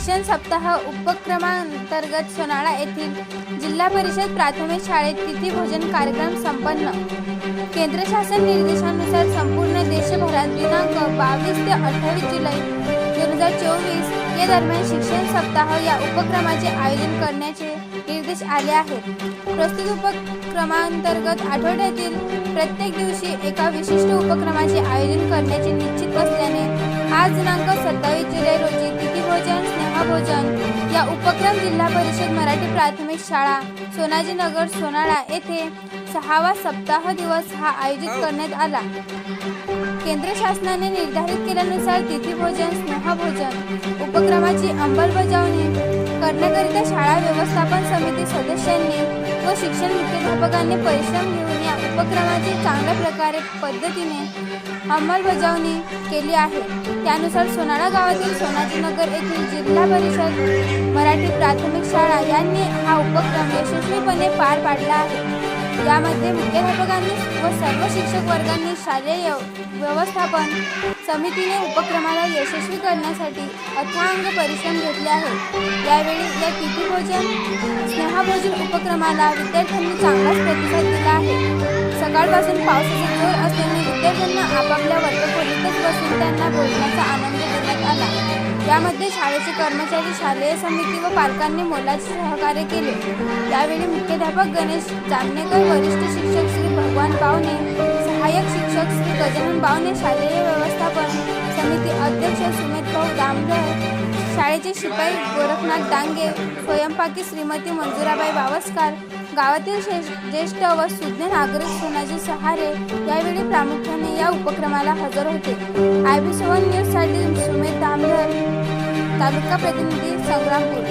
शिक्षण सप्ताह उपक्रमांतर्गत सोनाळा येथील जिल्हा परिषद प्राथमिक शाळेत तिथी भोजन कार्यक्रम संपन्न. केंद्र शासन निर्देशानुसार संपूर्ण देशभरात दिनांक बावीस ते अठ्ठावीस जुलै दोन हजार चोवीस या दरम्यान शिक्षण सप्ताह या उपक्रमाचे आयोजन करण्याचे निर्देश आले आहेत. प्रस्तुत उपक्रमांतर्गत आठवड्यातील प्रत्येक दिवशी एका विशिष्ट उपक्रमाचे आयोजन करण्याचे निश्चित असल्याने आज दिनांक सत्तावीस जुलै स्नेहभोजन या उपक्रम जिल्हा परिषद मराठी प्राथमिक शाळा सोनाजीनगर सोनाळा येथे सहावा सप्ताह दिवस हा आयोजित करण्यात आला. केंद्र शासनाने निर्धारित केल्यानुसार तिथीभोजन स्नेहभोजन उपक्रमाची अंमलबजावणी करण्याकरिता शाळा व्यवस्थापन समिती सदस्यांनी व शिक्षण मुख्याध्यापकांनी परिश्रम घेऊन या उपक्रमाची चांगल्या प्रकारे पद्धतीने अंमलबजावणी केली आहे. त्यानुसार सोनाळा गावातील सोनाजीनगर येथील जिल्हा परिषद मराठी प्राथमिक शाळा यांनी हा उपक्रम यशस्वीपणे पार पाडला आहे. यामध्ये मुख्याध्यापकांनी व सर्व शिक्षक वर्गांनी शालेय व्यवस्थापन समितीने उपक्रमाला यशस्वी करण्यासाठी अथांग परिश्रम घेतले आहेत. यावेळी या तिथीभोजन स्नेहभोजन उपक्रमाला विद्यार्थ्यांनी चांगलाच प्रतिसाद दिला आहे. सकाळपासून पावसाचा जोर असल्याने विद्यार्थ्यांना आपापल्या वर्गखोलीतच बसून त्यांना भोजनाचा आनंद देण्यात आला. यामध्ये शाळेचे कर्मचारी शालेय समिती व पालकांनी मोलाचे सहकार्य केले. यावेळी मुख्याध्यापक गणेश जामनेकर वरिष्ठ शिक्षक श्री भगवान बावने सहाय्यक शिक्षक श्री गजानन बावने शालेय व्यवस्थापन समिती अध्यक्ष सुमित भाऊ दामले शाळेचे शिपाई गोरखनाथ डांगे स्वयंपाकी श्रीमती मंजुराबाई बावस्कार गावातील ज्येष्ठ व सुज्ञ नागरिक सोनाजी सहारे यावेळी प्रामुख्याने या उपक्रमाला हजर होते. आय बी सेवन न्यूजसाठी सुमेध दामधर तालुका प्रतिनिधी संग्रामपूर.